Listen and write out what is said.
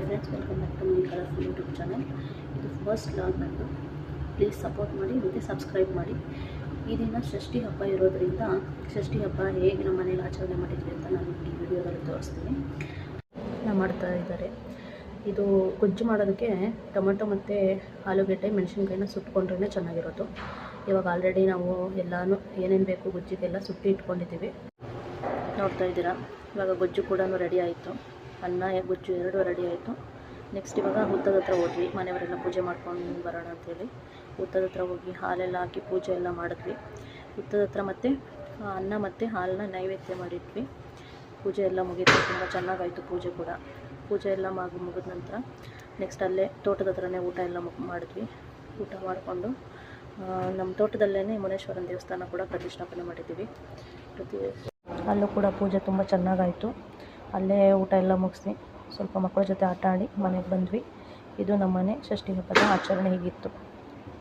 Hi friends welcome back to my YouTube channel ಇದು first log ನಂದು please support ಮಾಡಿ, ಮತ್ತು ಸಬ್ಸ್ಕ್ರೈಬ್ ಮಾಡಿ. ಈ ದಿನ ಷಷ್ಠಿ ಹಬ್ಬ ಇರೋದರಿಂದ ಷಷ್ಠಿ ಹಬ್ಬ ಹೇಗೆ ನಮ್ಮ ಮನೇಲಿ ಆಚರಣೆ ಮಾಡಿದ್ವಿ ಅಂತ ನಾನು ಈ ವಿಡಿಯೋದಲ್ಲಿ ತೋರಿಸ್ತೀನಿ. ನಾನು ಮಾಡ್ತಾ ಇದ್ದಾರೆ. ಇದು ಗೊಜ್ಜು ಮಾಡೋದಕ್ಕೆ ಟೊಮೆಟೊ ಮತ್ತು ಆಲೂಗೆಡ್ಡೆ ಮೆಣಸಿನ್ಕಾಯಿನ ಸುಟ್ಕೊಂಡ್ರೇ ಚೆನ್ನಾಗಿರೋದು. ಇವಾಗ ಆಲ್ರೆಡಿ ನಾವು ಎಲ್ಲನೂ ಏನೇನು ಬೇಕು ಗೊಜ್ಜಿಗೆಲ್ಲ ಸುಟ್ಟಿ ಇಟ್ಕೊಂಡಿದ್ದೀವಿ. ನೋಡ್ತಾ ಇದ್ದೀರಾ? ಇವಾಗ ಗೊಜ್ಜು ಕೂಡ ರೆಡಿ ಆಯಿತು. ಅನ್ನ ಗೊಜ್ಜು ಎರಡೂ ರೆಡಿ ಆಯಿತು. ನೆಕ್ಸ್ಟ್ ಇವಾಗ ಹುತ್ತದ ಹತ್ರ ಹೋದ್ವಿ. ಮನೆಯವರೆಲ್ಲ ಪೂಜೆ ಮಾಡ್ಕೊಂಡು ಬರೋಣ ಅಂಥೇಳಿ ಹುತ್ತದ ಹತ್ರ ಹೋಗಿ ಹಾಲೆಲ್ಲ ಹಾಕಿ ಪೂಜೆ ಎಲ್ಲ ಮಾಡಿದ್ವಿ. ಹುತ್ತದ ಹತ್ರ ಮತ್ತು ಅನ್ನ ಮತ್ತು ಹಾಲನ್ನ ನೈವೇದ್ಯ ಮಾಡಿದ್ವಿ. ಪೂಜೆ ಎಲ್ಲ ಮುಗೀತು. ತುಂಬ ಚೆನ್ನಾಗಾಯಿತು ಪೂಜೆ ಕೂಡ. ಪೂಜೆ ಎಲ್ಲ ಮಾಗಿ ಮುಗಿದ ನಂತರ ನೆಕ್ಸ್ಟ್ ಅಲ್ಲೇ ತೋಟದ ಹತ್ರನೇ ಊಟ ಎಲ್ಲ ಮಾಡಿದ್ವಿ. ಊಟ ಮಾಡಿಕೊಂಡು ನಮ್ಮ ತೋಟದಲ್ಲೇ ಮುನೇಶ್ವರನ ದೇವಸ್ಥಾನ ಕೂಡ ಪ್ರತಿಷ್ಠಾಪನೆ ಮಾಡಿದ್ದೀವಿ. ಪ್ರತಿ ಅಲ್ಲೂ ಕೂಡ ಪೂಜೆ ತುಂಬ ಚೆನ್ನಾಗಾಯಿತು. ಅಲ್ಲೇ ಊಟ ಎಲ್ಲ ಮುಗಿಸಿ ಸ್ವಲ್ಪ ಮಕ್ಕಳ ಜೊತೆ ಆಟ ಆಡಿ ಮನೆಗೆ ಬಂದ್ವಿ. ಇದು ನಮ್ಮ ಮನೆ ಷಷ್ಠಿ ಹಬ್ಬದ ಆಚರಣೆ ಹೀಗಿತ್ತು.